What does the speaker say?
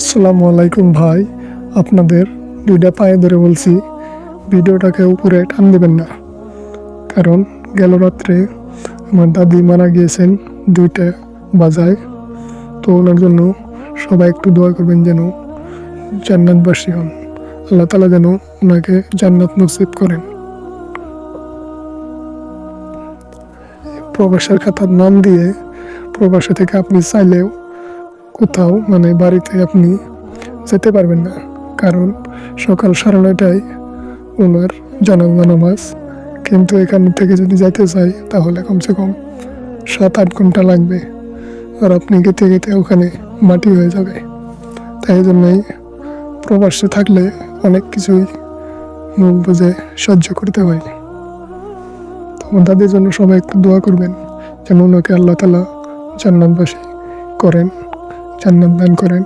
আসসালামু আলাইকুম ভাই, আপনাদের দুইটা পায়ে ধরে বলছি, ভিডিওটাকে উপরে টান দেবেন না। কারণ গেল রাত্রে আমার দাদি মারা গিয়েছেন দুইটা বাজায়। তো ওনার জন্য সবাই একটু দোয়া করবেন যেন জান্নাতবাসী হন। আল্লাহ তালা যেন ওনাকে জান্নাত নসিব করেন। প্রবাসের খাতার নাম দিয়ে প্রবাসে থেকে আপনি চাইলেও কোথাও মানে বাড়িতে আপনি যেতে পারবেন না। কারণ সকাল সাড়ে নয়টায় ওনার জানাজা নামাজ। কিন্তু এখান থেকে যদি যাইতে চাই তাহলে কমসে কম সাত আট ঘণ্টা লাগবে। আর আপনি গেতে গেতে ওখানে মাটি হয়ে যাবে। তাই জন্যই প্রবাসে থাকলে অনেক কিছুই মুখ বুঝে সহ্য করতে হয়। তখন তাদের জন্য সবাই একটু দোয়া করবেন, যেন ওনাকে আল্লাহ তালা জান্নাতবাসী করেন। জান্নাত করেন।